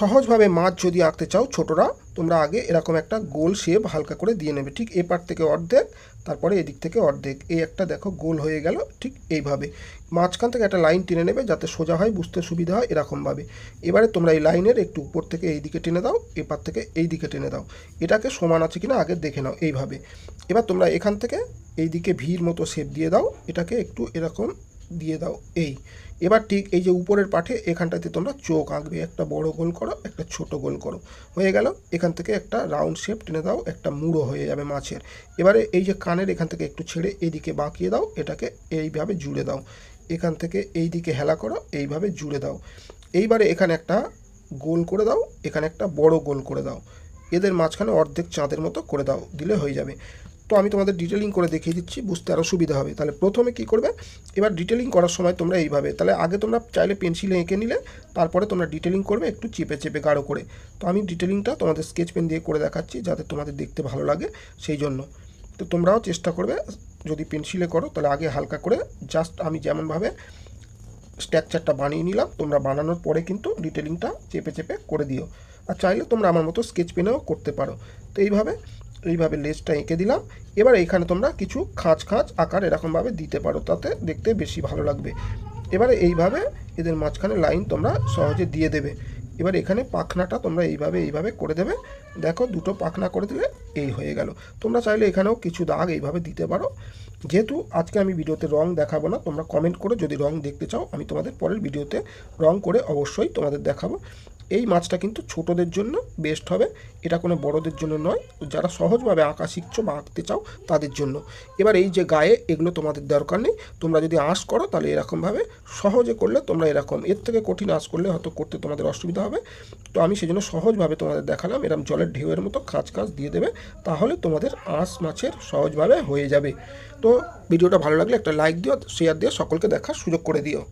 সহজভাবে মাছ যদি আঁকতে চাও ছোটরা, তোমরা আগে এরকম একটা গোল শেপ হালকা করে দিয়ে নেবে। ঠিক এ পার থেকে অর্ধেক, তারপরে এদিক থেকে অর্ধেক। এই একটা দেখো গোল হয়ে গেল, ঠিক এইভাবে। মাঝখান থেকে একটা লাইন টেনে নেবে যাতে সোজা হয়, বুঝতে সুবিধা হয় এরকমভাবে। এবারে তোমরা এই লাইনের একটু উপর থেকে এই দিকে টেনে দাও এপার থেকে এই দিকে টেনে দাও। এটাকে সমান আছে কিনা আগে দেখে নাও এইভাবে। এবার তোমরা এখান থেকে এই দিকে ভিড় মতো শেপ দিয়ে দাও, এটাকে একটু এরকম দিয়ে দাও, এই। এবার ঠিক এই যে উপরের পাঠে এখানটাতে তোমরা চোখ আঁকবে। একটা বড় গোল করো, একটা ছোট গোল করো। হয়ে গেল, এখান থেকে একটা রাউন্ড শেপ টেনে দাও, একটা মুড়ো হয়ে যাবে মাছের। এবারে এই যে কানের এখান থেকে একটু ছেড়ে এইদিকে বাঁকিয়ে দাও, এটাকে এইভাবে জুড়ে দাও। এখান থেকে এই দিকে হেলা করো, এইভাবে জুড়ে দাও। এইবারে এখানে একটা গোল করে দাও, এখানে একটা বড় গোল করে দাও। এদের মাঝখানে অর্ধেক চাঁদের মতো করে দাও, দিলে হয়ে যাবে। তো আমি তোমাদের ডিটেলিং করে দেখিয়ে দিচ্ছি, বুঝতে আরও সুবিধা হবে। তাহলে প্রথমে কি করবে? এবার ডিটেলিং করার সময় তোমরা এইভাবে, তাহলে আগে তোমরা চাইলে পেন্সিলে এঁকে নিলে, তারপরে তোমরা ডিটেলিং করবে একটু চেপে চেপে গাঢ় করে। তো আমি ডিটেলিংটা তোমাদের স্কেচ পেন দিয়ে করে দেখাচ্ছি, যাতে তোমাদের দেখতে ভালো লাগে সেই জন্য। তো তোমরাও চেষ্টা করবে, যদি পেন্সিলে করো, তাহলে আগে হালকা করে জাস্ট আমি যেমনভাবে স্ট্রাকচারটা বানিয়ে নিলাম, তোমরা বানানোর পরে কিন্তু ডিটেলিংটা চেপে চেপে করে দিও। আর চাইলে তোমরা আমার মতো স্কেচ পেনেও করতে পারো। তো এইভাবে এইভাবে লেজটা এঁকে দিলাম। এবার এইখানে তোমরা কিছু খাঁচ খাঁচ আকার এরকমভাবে দিতে পারো, তাতে দেখতে বেশি ভালো লাগবে। এবারে এইভাবে এদের মাঝখানে লাইন তোমরা সহজে দিয়ে দেবে। এবার এখানে পাখনাটা তোমরা এইভাবে এইভাবে করে দেবে। দেখো, দুটো পাখনা করে দিলে এই হয়ে গেল। তোমরা চাইলে এখানেও কিছু দাগ এইভাবে দিতে পারো। যেহেতু আজকে আমি ভিডিওতে রং দেখাবো না, তোমরা কমেন্ট করে যদি রং দেখতে চাও, আমি তোমাদের পরের ভিডিওতে রং করে অবশ্যই তোমাদের দেখাবো। এই মাছটা কিন্তু ছোটদের জন্য বেস্ট হবে। এটা কোনো বড়দের জন্য নয়। যারা সহজভাবে আঁকা শিখছো বা আঁকতে চাও, তাদের জন্য। এবার এই যে গায়ে, এগুলো তোমাদের দরকার নেই। তোমরা যদি আঁশ করো, তাহলে এরকমভাবে সহজে করলে তোমরা এরকম। এর থেকে কঠিন আঁশ করলে হয়তো করতে তোমাদের অসুবিধা হবে। তো আমি সেজন্য সহজভাবে তোমাদের দেখালাম। এরকম জলের ঢেউয়ের মতো খাঁচ খাঁচ দিয়ে দেবে। তাহলে তোমাদের আঁশ মাছের সহজভাবে হয়ে যাবে। তো ভিডিওটা ভালো লাগলে একটা লাইক দিও শেয়ার দিও, সকলকে দেখার সুযোগ করে দিও।